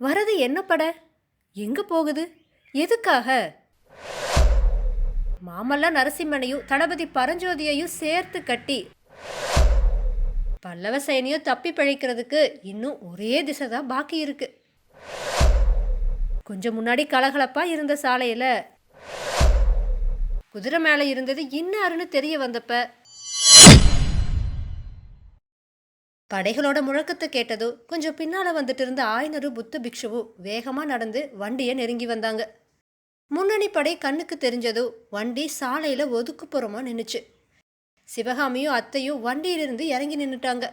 வரது என்ன பட? எங்க போகுது? எதுக்காக? மாமல்லா நரசிம்மனையும் தளபதி பரஞ்சோதியையும் சேர்த்து கட்டி பல்லவ சேனையும் தப்பி பிழைக்கிறதுக்கு இன்னும் ஒரே திசை தான் பாக்கி இருக்கு. கொஞ்சம் முன்னாடி கலகலப்பா இருந்த சாலையில குதிரை மேலே இருந்தது இன்னாருன்னு தெரிய வந்தப்ப படைகளோட முழக்கத்தை கேட்டதோ கொஞ்சம் பின்னால வந்துட்டு இருந்த ஆயினரும் புத்த பிக்ஷுவும் வேகமா நடந்து வண்டியை நெருங்கி வந்தாங்க. முன்னணி படை கண்ணுக்கு தெரிஞ்சதோ வண்டி சாலையில ஒதுக்குப்புறமா நின்றுச்சு சிவகாமியும் அத்தையும் வண்டியிலிருந்து இறங்கி நின்றுட்டாங்க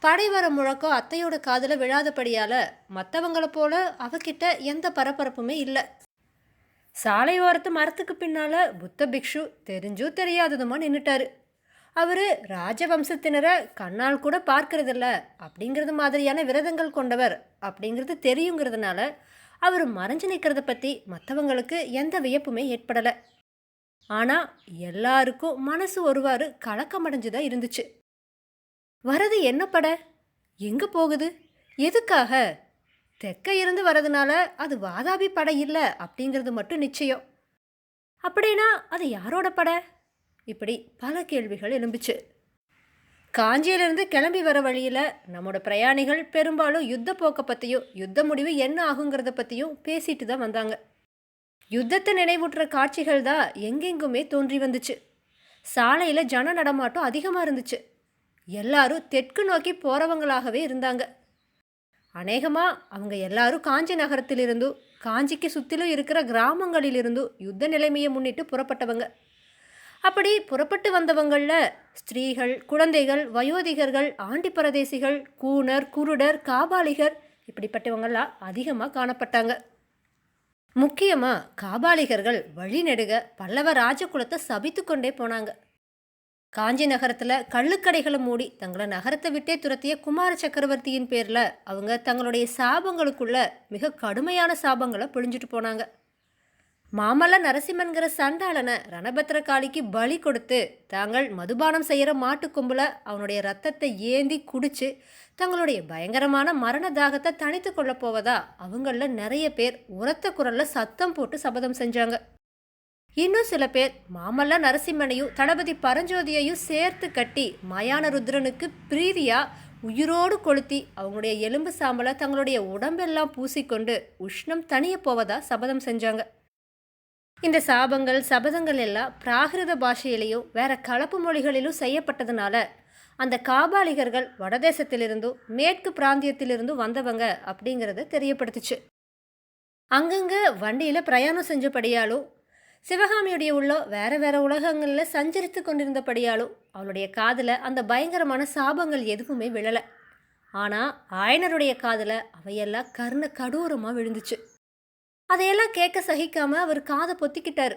படை வர முழக்கம் அத்தையோட காதில் விழாதபடியால மற்றவங்கள போல அவகிட்ட எந்த பரபரப்புமே இல்லை. சாலை ஓரத்து மரத்துக்கு பின்னால புத்த பிக்ஷு தெரிஞ்சோ தெரியாததுமா நின்றுட்டாரு அவர் ராஜவம்சத்தினரை கண்ணால் கூட பார்க்கறதில்ல. அப்படிங்கிறது மாதிரியான விரதங்கள் கொண்டவர். அப்படிங்கிறது தெரியுங்கிறதுனால அவர் மறைஞ்சு நிற்கிறத பற்றி மற்றவங்களுக்கு எந்த வியப்புமே ஏற்படலை. ஆனால் எல்லாருக்கும் மனசு ஒருவாறு கலக்கமடைஞ்சுதான் இருந்துச்சு. வரது என்ன பட? எங்கே போகுது? எதுக்காக? தெற்க இருந்து வரதுனால அது வாதாபி படை இல்லை அப்படிங்கிறது மட்டும் நிச்சயம். அப்படின்னா அது யாரோட படை? இப்படி பல கேள்விகள் எழும்பிச்சு. காஞ்சியிலிருந்து கிளம்பி வர வழியில் நம்மோட பிரயாணிகள் பெரும்பாலும் யுத்த போக்கை பற்றியும் யுத்த முடிவு என்ன ஆகுங்கிறத பற்றியும் பேசிட்டு தான் வந்தாங்க. யுத்தத்தை நினைவூட்டுற காட்சிகள் தான் எங்கெங்குமே தோன்றி வந்துச்சு. சாலையில் ஜன நடமாட்டம் அதிகமாக இருந்துச்சு. எல்லாரும் தெற்கு நோக்கி போகிறவங்களாகவே இருந்தாங்க. அநேகமாக அவங்க எல்லாரும் காஞ்சி நகரத்திலிருந்தும் காஞ்சிக்கு சுற்றிலும் இருக்கிற கிராமங்களிலிருந்தும் யுத்த நிலைமையை முன்னிட்டு புறப்பட்டவங்க. அப்படி புறப்பட்டு வந்தவங்களில் ஸ்திரீகள் குழந்தைகள் வயோதிகர்கள் ஆண்டி பரதேசிகள் கூணர் குருடர் காபாலிகர் இப்படிப்பட்டவங்கள்லாம் அதிகமாக காணப்பட்டாங்க. முக்கியமாக காபாலிகர்கள் வழிநெடுக பல்லவ ராஜகுலத்தை சபித்து கொண்டே போனாங்க. காஞ்சி நகரத்தில் கள்ளுக்கடைகளை மூடி தங்களை நகரத்தை விட்டே துரத்திய குமார சக்கரவர்த்தியின் பேரில் அவங்க தங்களுடைய சாபங்களுக்குள்ள மிக கடுமையான சாபங்களை பொழிஞ்சிட்டு போனாங்க. மாமல்ல நரசிம்மன்கிற சண்டாளனை ரணபத்திரகாளிக்கு பலி கொடுத்து தாங்கள் மதுபானம் செய்கிற மாட்டு அவனுடைய ரத்தத்தை ஏந்தி குடிச்சு தங்களுடைய பயங்கரமான மரண தாகத்தை தணித்து கொள்ள போவதா அவங்களில் நிறைய பேர் உரத்த குரலில் சத்தம் போட்டு சபதம் செஞ்சாங்க. இன்னும் சில பேர் மாமல்ல நரசிம்மனையும் தளபதி பரஞ்சோதியையும் சேர்த்து கட்டி மயான ருத்ரனுக்கு பிரீதியா உயிரோடு கொளுத்தி அவங்களுடைய எலும்பு சாம்பலை தங்களுடைய உடம்பெல்லாம் பூசிக்கொண்டு உஷ்ணம் தனிய போவதா சபதம் செஞ்சாங்க. இந்த சாபங்கள் சபதங்கள் எல்லாம் பிராகிருத பாஷையிலையும் வேற கலப்பு மொழிகளிலும் செய்யப்பட்டதுனால அந்த காபாலிகர்கள் வடதேசத்திலிருந்தும் மேற்கு பிராந்தியத்திலிருந்தும் வந்தவங்க அப்படிங்கிறத தெரியப்படுத்துச்சு. அங்கங்க வண்டியில் பிரயாணம் செஞ்சபடியாலும் சிவகாமியுடைய உள்ளோ வேற வேற உலகங்களில் சஞ்சரித்து கொண்டிருந்தபடியாலும் அவளுடைய காதில் அந்த பயங்கரமான சாபங்கள் எதுவுமே விழலை. ஆனால் ஆயனருடைய காதில் அவையெல்லாம் கர்ண கடூரமாக விழுந்துச்சு. அதையெல்லாம் கேட்க சகிக்காம அவர் காதை பொத்திக்கிட்டார்.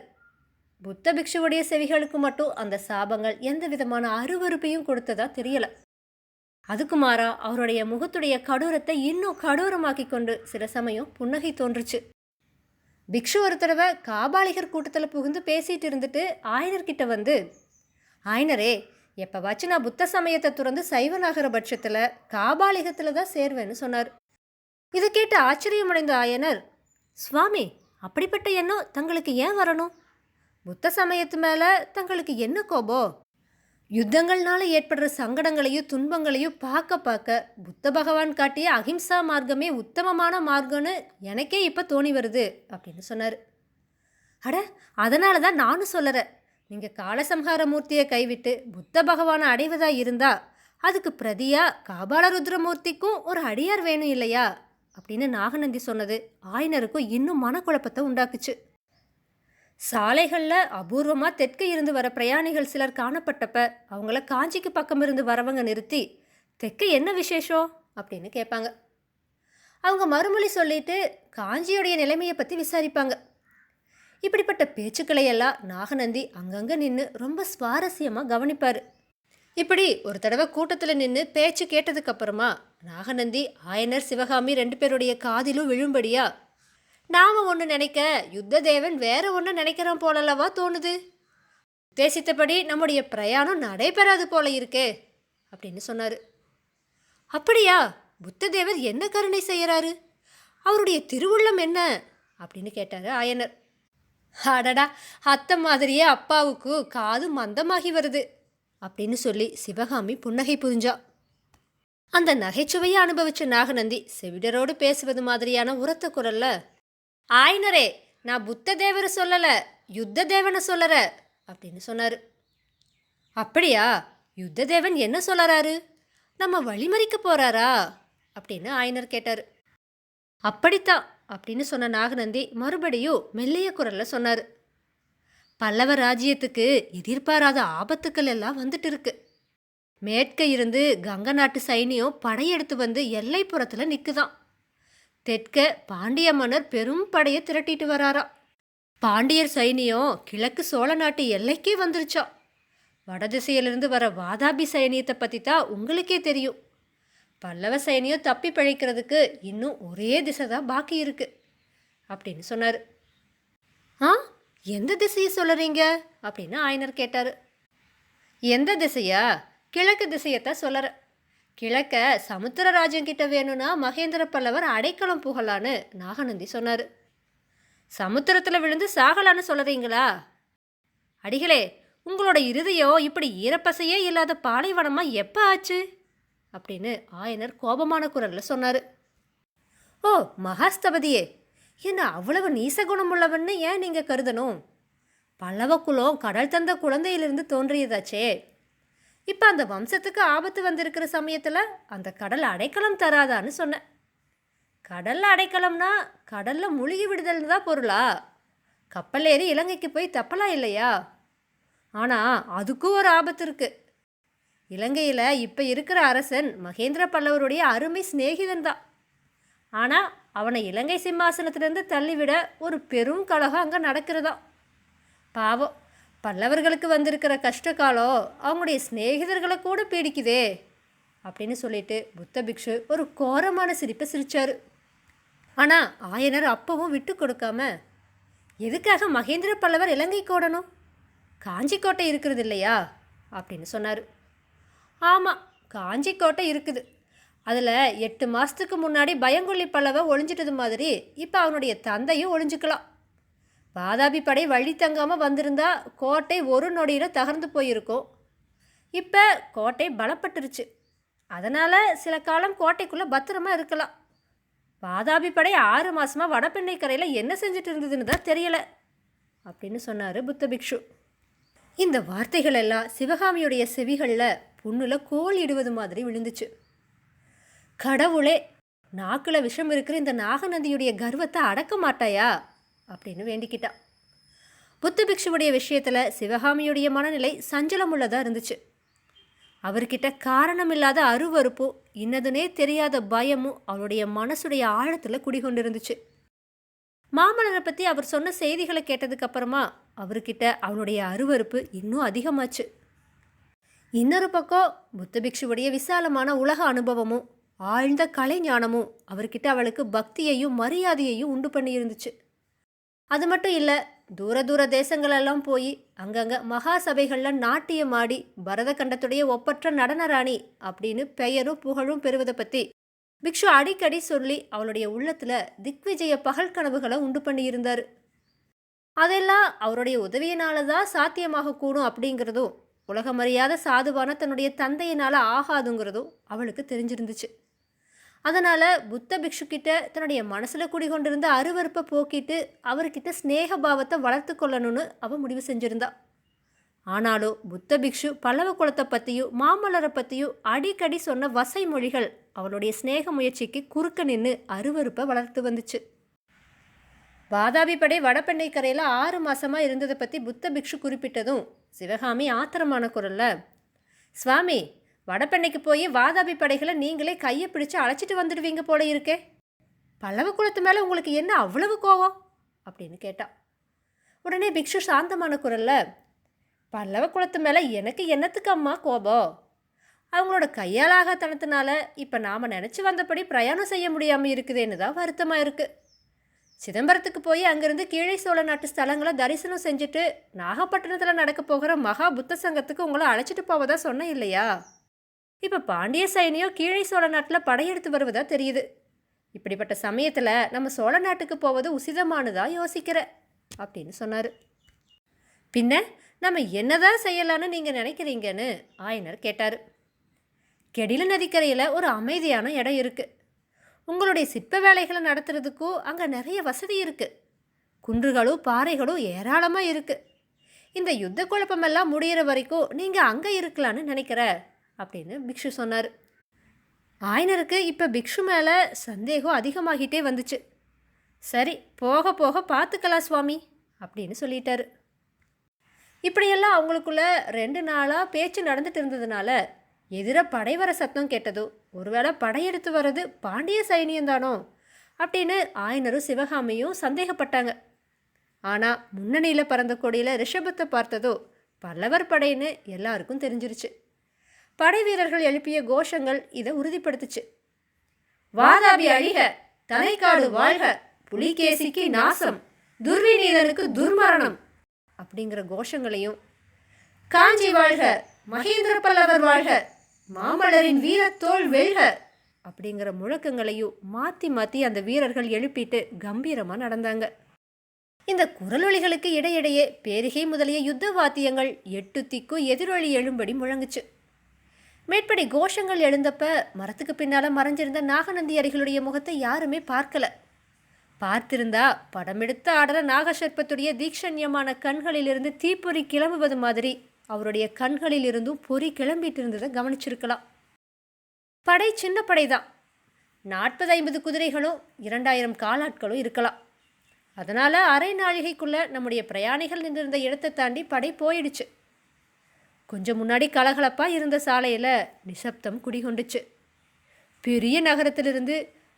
புத்த பிக்ஷுவுடைய செவிகளுக்கு மட்டும் அந்த சாபங்கள் எந்த விதமான அருவருப்பையும் கொடுத்ததா தெரியல. அதுக்கு மாறா அவருடைய முகத்துடைய கடூரத்தை இன்னும் கடூரமாக்கி கொண்டு சில சமயம் புன்னகை தோன்றுச்சு. பிக்ஷு ஒரு தடவை காபாலிகர் கூட்டத்தில் புகுந்து பேசிட்டு இருந்துட்டு ஆயனர்கிட்ட வந்து ஆயனரே எப்போவாச்சும் நான் புத்த சமயத்தை துறந்து சைவனாகிற பட்சத்தில் காபாலிகத்தில் தான் சேர்வேன்னு சொன்னார். இதை கேட்டு ஆச்சரியமடைந்த ஆயனர் சுவாமி அப்படிப்பட்ட எண்ணம் தங்களுக்கு ஏன் வரணும்? புத்த சமயத்து மேலே தங்களுக்கு என்ன கோபம் யுத்தங்கள்னால ஏற்படுற சங்கடங்களையும் துன்பங்களையும் பார்க்க பார்க்க புத்த பகவான் காட்டிய அகிம்சா மார்க்கமே உத்தமமான மார்க்கம்னு எனக்கே இப்போ தோணி வருது அப்படின்னு சொன்னார். அட அதனால தான் நானும் சொல்லறேன். நீங்கள் காலசம்ஹார மூர்த்தியை கைவிட்டு புத்த பகவானை அடைவதாக இருந்தா அதுக்கு பிரதியாக காபாலருத்ரமூர்த்திக்கும் ஒரு அடியார் வேணும் இல்லையா? அப்படின்னு நாகநந்தி சொன்னது ஆயனருக்கும் இன்னும் மனக்குழப்பத்தை உண்டாக்குச்சு. சாலைகளில் அபூர்வமாக தெற்கு இருந்து வர பிரயாணிகள் சிலர் காணப்பட்டப்ப அவங்கள காஞ்சிக்கு பக்கம் இருந்து வரவங்க நிறுத்தி தெற்கு என்ன விசேஷம்? அப்படின்னு கேட்பாங்க. அவங்க மறுமொழி சொல்லிட்டு காஞ்சியுடைய நிலைமையை பற்றி விசாரிப்பாங்க. இப்படிப்பட்ட பேச்சுக்களை எல்லாம் நாகநந்தி அங்கங்கே நின்று ரொம்ப சுவாரஸ்யமாக கவனிப்பார். இப்படி ஒரு தடவை கூட்டத்தில் நின்று பேச்சு கேட்டதுக்கப்புறமா நாகநந்தி ஆயனர் சிவகாமி ரெண்டு பேருடைய காதிலும் விழும்படியா நாம் ஒன்று நினைக்க யுத்த தேவன் வேற ஒன்று நினைக்கிறான் போலல்லவா தோணுது? உத்தேசித்தபடி நம்முடைய பிரயாணம் நடைபெறாது போல இருக்கே அப்படின்னு சொன்னார். அப்படியா? புத்த தேவர் என்ன கருணை செய்கிறாரு அவருடைய திருவுள்ளம் என்ன? அப்படின்னு கேட்டார் ஆயனர். அடடா! அத்தை மாதிரியே அப்பாவுக்கு காது மந்தமாகி வருது. அப்படின்னு சொல்லி சிவகாமி புன்னகை புரிஞ்சா. அந்த நகைச்சுவையை அனுபவிச்ச நாகநந்தி செவிடரோடு பேசுவது மாதிரியான உரத்த குரல்ல ஆயனரே நான் புத்த தேவரை சொல்லல யுத்த தேவனை சொல்லற அப்படின்னு சொன்னாரு. அப்படியா? யுத்த தேவன் என்ன சொல்லறாரு? நம்ம வழிமறிக்க போறாரா? அப்படின்னு ஆயனர் கேட்டார். அப்படித்தான் அப்படின்னு சொன்ன நாகநந்தி மறுபடியும் மெல்லிய குரல்ல சொன்னார். பல்லவ ராஜ்யத்துக்கு எதிர்பாராத ஆபத்துக்கள் எல்லாம் வந்துட்டு இருக்கு மேற்க இருந்து கங்க நாட்டு சைனியம் படையெடுத்து வந்து எல்லைப்புறத்தில் நிற்குதாம் தெற்க பாண்டிய மன்னர் பெரும் படையை திரட்டிட்டு வராராம் பாண்டியர் சைனியம் கிழக்கு சோழ நாட்டு எல்லைக்கே வந்துருச்சாம் வடதிசையிலிருந்து வர வாதாபி சைனியத்தை பற்றி தான் உங்களுக்கே தெரியும். பல்லவ சைனியம் தப்பி பிழைக்கிறதுக்கு இன்னும் ஒரே திசை தான் பாக்கி இருக்கு. அப்படின்னு சொன்னார். ஆ? எந்த திசையை சொல்லுறீங்க? அப்படின்னு ஆயனர் கேட்டார். எந்த திசையா? கிழக்கு திசையத்தான் சொல்லற. கிழக்க சமுத்திரராஜன் கிட்ட வேணும்னா மகேந்திர பல்லவர் அடைக்கலம் புகழான்னு நாகநந்தி சொன்னார். சமுத்திரத்தில் விழுந்து சாகலான்னு சொல்லுறீங்களா? அடிகளே உங்களோட இருதயம் இப்படி ஈரப்பசையே இல்லாத பாலைவனமாக எப்போ ஆச்சு? அப்படின்னு ஆயனர் கோபமான குரலில் சொன்னார். ஓ மகாஸ்தபதியே என்ன அவ்வளவு நீச குணமுள்ளவன்னு ஏன் நீங்கள் கருதணும்? பல்லவ குலம் கடல் தந்த குழந்தையிலிருந்து தோன்றியதாச்சே. இப்போ அந்த வம்சத்துக்கு ஆபத்து வந்திருக்கிற சமயத்தில் அந்த கடல் அடைக்கலம் தராதான்னு சொன்னேன் கடல் அடைக்கலம்னா கடலில் முழுகி விடுதல்னு தான் பொருளா? கப்பல் ஏறி இலங்கைக்கு போய் தப்பலாம் இல்லையா? ஆனால் அதுக்கும் ஒரு ஆபத்து இருக்குது இலங்கையில் இப்போ இருக்கிற அரசன் மகேந்திர பல்லவருடைய அருமை சிநேகிதன் தான். ஆனால் அவனை இலங்கை சிம்மாசனத்திலிருந்து தள்ளிவிட ஒரு பெரும் கலகம் அங்கே நடக்கிறதா? பாவம். பல்லவர்களுக்கு வந்திருக்கிற கஷ்ட காலம் அவங்களுடைய சிநேகிதர்களை கூட பீடிக்குதே அப்படின்னு சொல்லிட்டு புத்த பிக்ஷு ஒரு கோரமான சிரிப்பை சிரித்தார் ஆனால் ஆயனர் அப்பவும் விட்டு கொடுக்காம எதுக்காக மகேந்திர பல்லவர் இலங்கைக்கு ஓடணும்? காஞ்சிக்கோட்டை இருக்கிறது இல்லையா? அப்படின்னு சொன்னார். ஆமாம் காஞ்சிக்கோட்டை இருக்குது. அதில் எட்டு மாதத்துக்கு முன்னாடி பயங்கொல்லி பல்லவ ஒழிஞ்சிட்டது மாதிரி இப்போ அவனுடைய தந்தையும் ஒளிஞ்சுக்கலாம். வாதாபி படை வழி தங்காமல் வந்திருந்தா கோட்டை ஒரு நொடியில் தகர்ந்து போயிருக்கும். இப்போ கோட்டை பலப்பட்டுருச்சு. அதனால் சில காலம் கோட்டைக்குள்ளே பத்திரமா இருக்கலாம். வாதாபி படை ஆறு மாதமாக வடபெண்ணை கரையில் என்ன செஞ்சுட்டு இருந்ததுன்னு தான் தெரியலை அப்படின்னு சொன்னார் புத்த பிக்ஷு. இந்த வார்த்தைகள் எல்லாம் சிவகாமியுடைய செவிகளில் புண்ணுல கோல் இடுவது மாதிரி விழுந்துச்சு. கடவுளே நாக்கில் விஷம் இருக்கிற இந்த நாகநந்தியுடைய கர்வத்தை அடக்க மாட்டாயா? அப்படின்னு வேண்டிக்கிட்டா புத்த பிக்ஷுவுடைய விஷயத்தில் சிவகாமியுடைய மனநிலை சஞ்சலமுள்ளதாக இருந்துச்சு. அவர்கிட்ட காரணமில்லாத அருவறுப்பும் இன்னதுனே தெரியாத பயமும் அவருடைய மனசுடைய ஆழத்தில் குடிகொண்டிருந்துச்சு. மாமலரை பற்றி அவர் சொன்ன செய்திகளை கேட்டதுக்கு அப்புறமா அவர்கிட்ட அவனுடைய அருவறுப்பு இன்னும் அதிகமாச்சு. இன்னொரு பக்கம் புத்த பிக்ஷுவுடைய விசாலமான உலக அனுபவமும் ஆழ்ந்த கலை ஞானமும் அவர்கிட்ட அவளுக்கு பக்தியையும் மரியாதையையும் உண்டு பண்ணியிருந்துச்சு அது மட்டும் இல்லை தூர தூர தேசங்களெல்லாம் போய் அங்கங்கே மகா சபைகளில் நாட்டியம் ஆடி பரதகண்டத்துடைய ஒப்பற்ற நடன ராணி அப்படின்னு பெயரும் புகழும் பெறுவதை பற்றி பிக்ஷு அடிக்கடி சொல்லி அவளுடைய உள்ளத்தில் திக்விஜய பகல் கனவுகளை உண்டு பண்ணியிருந்தார் அதெல்லாம் அவருடைய உதவியினால தான் சாத்தியமாக கூடும் அப்படிங்கிறதும் உலகமறியாத சாதுவான தன்னுடைய தந்தையினால் ஆகாதுங்கிறதும் அவளுக்கு தெரிஞ்சிருந்துச்சு. அதனால் புத்த பிக்ஷு கிட்ட தன்னுடைய மனசில் குடிகொண்டிருந்த அருவருப்பை போக்கிட்டு அவர்கிட்ட ஸ்நேக பாவத்தை வளர்த்து கொள்ளணும்னு அவள் முடிவு செஞ்சிருந்தா. ஆனாலும் புத்த பிக்ஷு பல்லவ குலத்தை பற்றியும் மாமல்லரை பற்றியும் அடிக்கடி சொன்ன வசை மொழிகள் அவளுடைய ஸ்நேக முயற்சிக்கு குறுக்க நின்று அருவருப்பை வளர்த்து வந்துச்சு. வாதாபி படை வடபெண்ணை கரையில் ஆறு மாதமாக இருந்ததை பற்றி புத்த பிக்ஷு குறிப்பிட்டதும் சிவகாமி ஆத்திரமான குரல்ல சுவாமி வடபெண்ணைக்கு போய் வாதாபி படைகளை நீங்களே கையை பிடிச்சு அழைச்சிட்டு வந்துடுவீங்க போல இருக்கே. பல்லவ குலத்து மேலே உங்களுக்கு என்ன அவ்வளவு கோவம்? அப்படின்னு கேட்டா. உடனே பிக்ஷு சாந்தமான குரல்ல பல்லவ குலத்து மேலே எனக்கு என்னத்துக்கு அம்மா கோபம்? அவங்களோட கையாலாகத்தனத்தினால இப்போ நாம் நினச்சி வந்தபடி பிரயாணம் செய்ய முடியாமல் இருக்குதேன்னு தான் வருத்தமாக இருக்குது சிதம்பரத்துக்கு போய் அங்கேருந்து கீழே சோழ நாட்டு ஸ்தலங்களை தரிசனம் செஞ்சுட்டு நாகப்பட்டினத்தில் நடக்க போகிற மகா புத்த சங்கத்துக்கு உங்களை அழைச்சிட்டு போவதா சொன்னேன் இல்லையா? இப்போ பாண்டிய சைனியம் கீழே சோழ நாட்டில் படையெடுத்து வருவதா தெரியுது. இப்படிப்பட்ட சமயத்தில் நம்ம சோழ நாட்டுக்கு போவது உசிதமானதா யோசிக்கிற? அப்படின்னு சொன்னார். பின்ன நம்ம என்னதான் செய்யலான்னு நீங்கள் நினைக்கிறீங்கன்னு? ஆயனர் கேட்டார். கெடில நதிக்கரையில் ஒரு அமைதியான இடம் இருக்குது உங்களுடைய சிற்ப வேலைகளை நடத்துறதுக்கும் அங்கே நிறைய வசதி இருக்குது குன்றுகளும் பாறைகளும் ஏராளமாக இருக்குது இந்த யுத்த குழப்பமெல்லாம் முடியிற வரைக்கும் நீங்கள் அங்கே இருக்கலான்னு நினைக்கிற? அப்படின்னு பிக்ஷு சொன்னார். ஆயனருக்கு இப்போ பிக்ஷு மேலே சந்தேகம் அதிகமாகிட்டே வந்துச்சு. சரி போக போக பார்த்துக்கலாம் சுவாமி அப்படின்னு சொல்லிட்டாரு. இப்படியெல்லாம் அவங்களுக்குள்ள ரெண்டு நாளாக பேச்சு நடந்துட்டு இருந்ததுனால எதிர படை வர சத்தம் கேட்டதோ ஒருவேளை படையெடுத்து வர்றது பாண்டிய சைனியந்தானோ அப்படின்னு ஆயனரும் சிவகாமியும் சந்தேகப்பட்டாங்க. ஆனால் முன்னணியில் பறந்த கொடியில் ரிஷபத்தை பார்த்ததோ பல்லவர் படைன்னு எல்லாருக்கும் தெரிஞ்சிருச்சு. படை வீரர்கள் எழுப்பிய கோஷங்கள் இதை உறுதிப்படுத்துச்சு. வாதாபி அழிக தலைக்காடு வாழ்க புலிகேசிக்கு நாசம் துர்விநீதனுக்கு துர்மரணம் அப்படிங்கிற கோஷங்களையும் காஞ்சி வாழ்க மகேந்திர பல்லவர் வாழ்க மாமல்லரின் வீரத்தோள் வெல்க அப்படிங்கிற முழக்கங்களையும் மாற்றி மாற்றி அந்த வீரர்கள் எழுப்பிட்டு கம்பீரமாக நடந்தாங்க. இந்த குரலொலிகளுக்கு இடையிடையே பேரிகை முதலிய யுத்த வாத்தியங்கள் எட்டு திக்கும் எதிரொலி எழும்படி முழங்குச்சு. மேற்படி கோஷங்கள் எழுந்தப்ப மரத்துக்கு பின்னால் மறைஞ்சிருந்த நாகநந்தி அடிகளுடைய முகத்தை யாருமே பார்க்கல. பார்த்திருந்தா படமெடுத்த ஆடுற நாகசர்பத்துடைய தீக்ஷண்யமான கண்களிலிருந்து தீப்பொறி கிளம்புவது மாதிரி அவருடைய கண்களில் இருந்தும் பொறி கிளம்பிட்டு இருந்ததை கவனிச்சிருக்கலாம். படை சின்ன படைதான். நாற்பது ஐம்பது குதிரைகளும் இரண்டாயிரம் காலாட்களும் இருக்கலாம். அதனால் அரை நாழிகைக்குள்ள நம்முடைய பிரயாணிகள் நின்றிருந்த இடத்தை தாண்டி படை போயிடுச்சு. கொஞ்சம் முன்னாடி கலகலப்பாக இருந்த சாலையில் நிசப்தம் குடிகொண்டுச்சு. பெரிய நகரத்திலிருந்து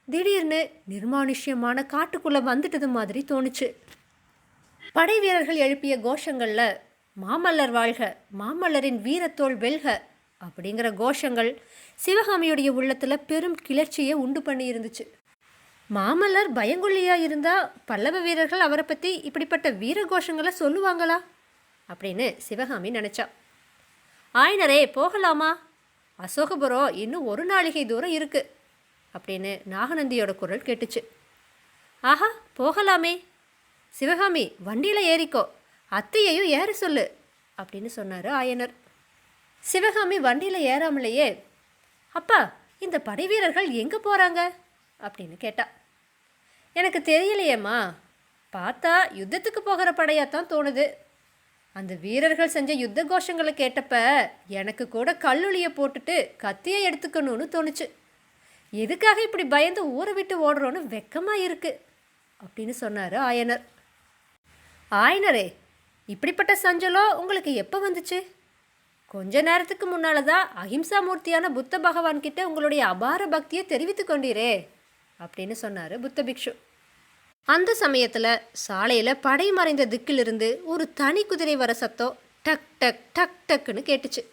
திடீர்னு நிர்மானுஷ்யமான காட்டுக்குள்ளே வந்துட்டது மாதிரி தோணுச்சு. படை வீரர்கள் எழுப்பிய கோஷங்களில் மாமல்லர் வாழ்க மாமல்லரின் வீரத்தோல் வெல்க அப்படிங்கிற கோஷங்கள் சிவகாமியுடைய உள்ளத்தில் பெரும் கிளர்ச்சியை உண்டு பண்ணி இருந்துச்சு. மாமல்லர் பயங்குள்ளியாக இருந்தால் பல்லவ வீரர்கள் அவரை பற்றி இப்படிப்பட்ட வீர கோஷங்களை சொல்லுவாங்களா? அப்படின்னு சிவகாமி நினச்சா. ஆயனரே போகலாமா? அசோகபுரம் இன்னும் ஒரு நாளிகை தூரம் இருக்கு அப்படின்னு நாகநந்தியோட குரல் கேட்டுச்சு. ஆஹா போகலாமே. சிவகாமி வண்டியில் ஏறிக்கோ. அத்தையையும் ஏற சொல்லு அப்படின்னு சொன்னார் ஆயனர். சிவகாமி வண்டியில் ஏறாமலேயே அப்பா இந்த படை வீரர்கள் எங்கே போகிறாங்க அப்படின்னு கேட்டா. எனக்கு தெரியலையேம்மா. பார்த்தா யுத்தத்துக்கு போகிற படையாக தான் தோணுது. அந்த வீரர்கள் செஞ்ச யுத்த கோஷங்களை கேட்டப்ப எனக்கு கூட கல்லுளியை போட்டுட்டு கத்தியை எடுத்துக்கணும்னு தோணுச்சு. எதுக்காக இப்படி பயந்து ஊரை விட்டு ஓடுறோன்னு வெக்கமாக இருக்கு அப்படின்னு சொன்னார் ஆயனர். ஆயனரே இப்படிப்பட்ட சஞ்சலோ உங்களுக்கு எப்போ வந்துச்சு? கொஞ்ச நேரத்துக்கு முன்னால தான் அஹிம்சா மூர்த்தியான புத்த பகவான்கிட்ட உங்களுடைய அபார பக்தியை தெரிவித்து கொண்டீரே அப்படின்னு சொன்னார் புத்த பிக்ஷு. அந்த சமயத்தில் சாலையில் படை மறைந்த திக்கிலிருந்து ஒரு தனி குதிரை வர சத்தம் டக் டக் டக் டக்குன்னு கேட்டுச்சு.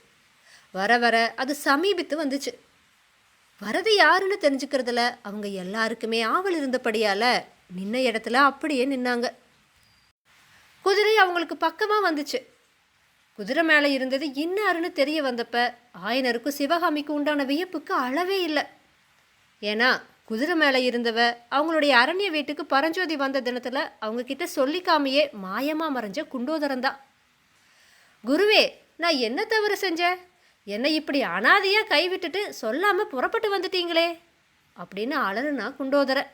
வர வர அது சமீபித்து வந்துச்சு. வரது யாருன்னு தெரிஞ்சுக்கிறதுல அவங்க எல்லாருக்குமே ஆவல் இருந்தபடியால் நின்ன இடத்துல அப்படியே நின்னாங்க. குதிரை அவங்களுக்கு பக்கமாக வந்துச்சு. குதிரை மேலே இருந்தது இன்னாருன்னு தெரிய வந்தப்ப ஆயனருக்கும் சிவகாமிக்கு உண்டான வியப்புக்கு அளவே இல்லை. ஏன்னா குதிரை மேலே இருந்தவ அவங்களுடைய அரண்ய வீட்டுக்கு பரஞ்சோதி வந்த தினத்தில் அவங்க கிட்ட சொல்லிக்காமையே மாயமாக மறைஞ்ச குண்டோதரன் தான். குருவே நான் என்ன தவறு செஞ்சேன் என்னை இப்படி அனாதையாக கைவிட்டுட்டு சொல்லாமல் புறப்பட்டு வந்துட்டீங்களே? அப்படின்னு அலறுனா குண்டோதரன்.